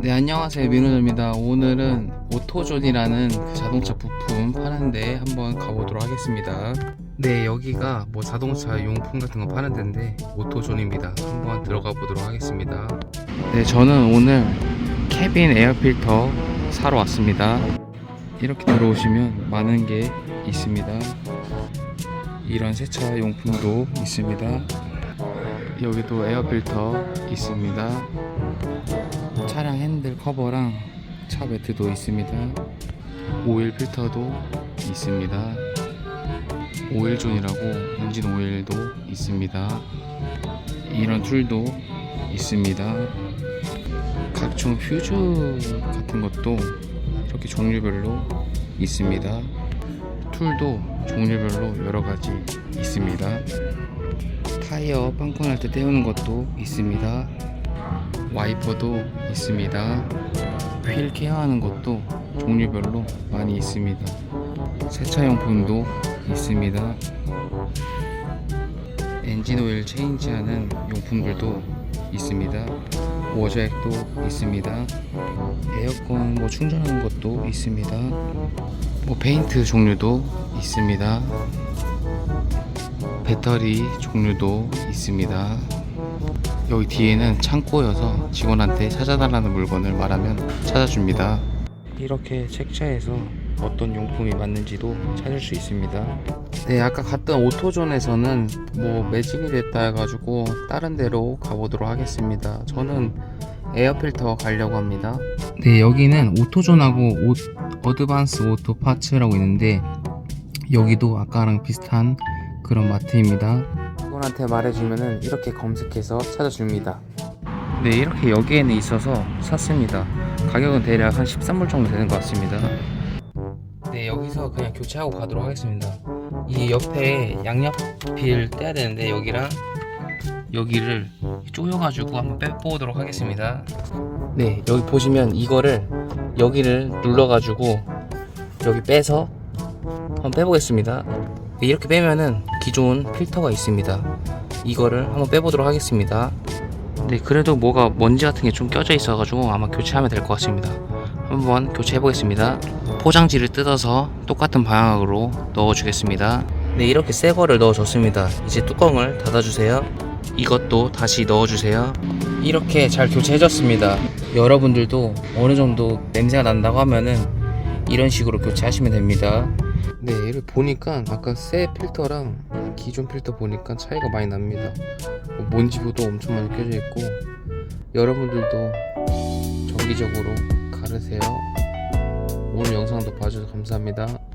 네 안녕하세요 민호입니다. 오늘은 오토존이라는 그 자동차 부품 파는데 한번 가보도록 하겠습니다. 네 여기가 뭐 자동차 용품 같은 거 파는 데인데 오토존입니다. 한번 들어가 보도록 하겠습니다. 네 저는 오늘 캐빈 에어 필터 사러 왔습니다. 이렇게 들어오시면 많은 게 있습니다. 이런 세차 용품도 있습니다. 여기도 에어 필터 있습니다 커버랑 차 매트도 있습니다. 오일 필터도 있습니다. 오일존이라고 엔진 오일도 있습니다. 이런 툴도 있습니다. 각종 퓨즈 같은 것도 이렇게 종류별로 있습니다. 툴도 종류별로 여러 가지 있습니다. 타이어 빵꾸 날때 떼우는 것도 있습니다. 와이퍼도 있습니다. 휠 케어하는 것도 종류별로 많이 있습니다. 세차용품도 있습니다. 엔진 오일 체인지하는 용품들도 있습니다. 워저액도 있습니다. 에어컨 뭐 충전하는 것도 있습니다. 뭐 페인트 종류도 있습니다. 배터리 종류도 있습니다. 여기 뒤에는 창고여서 직원한테 찾아달라는 물건을 말하면 찾아줍니다. 이렇게 책자에서 어떤 용품이 맞는지도 찾을 수 있습니다. 네, 아까 갔던 오토존에서는 뭐 매진이 됐다 해가지고 다른 데로 가보도록 하겠습니다. 저는 에어필터 가려고 합니다. 네, 여기는 오토존하고 오, 어드반스 오토 파츠라고 있는데 여기도 아까랑 비슷한 그런 마트입니다. 직원한테 말해주면은 이렇게 검색해서 찾아줍니다. 네, 이렇게 여기에는 있어서 샀습니다. 가격은 대략 한 13불 정도 되는 것 같습니다. 네, 여기서 그냥 교체하고 가도록 하겠습니다. 이 옆에 양옆필 떼야 되는데 여기랑 여기를 쪼여가지고 한번 빼보도록 하겠습니다. 네, 여기 보시면 이거를 여기를 눌러가지고 여기 빼서 한번 빼보겠습니다. 네, 이렇게 빼면은 기존 필터가 있습니다. 이거를 한번 빼보도록 하겠습니다. 네, 그래도 뭐가 먼지 같은 게 좀 껴져 있어 가지고 아마 교체하면 될 것 같습니다. 한번 교체해 보겠습니다. 포장지를 뜯어서 똑같은 방향으로 넣어 주겠습니다. 네, 이렇게 새 거를 넣어 줬습니다. 이제 뚜껑을 닫아 주세요. 이것도 다시 넣어 주세요. 이렇게 잘 교체해졌습니다. 여러분들도 어느 정도 냄새가 난다고 하면은 이런 식으로 교체하시면 됩니다. 네, 이를 보니까 아까 새 필터랑 기존 필터 보니까 차이가 많이 납니다. 뭐 먼지부도 엄청 많이 껴져 있고 여러분들도 정기적으로 가르세요. 오늘 영상도 봐주셔서 감사합니다.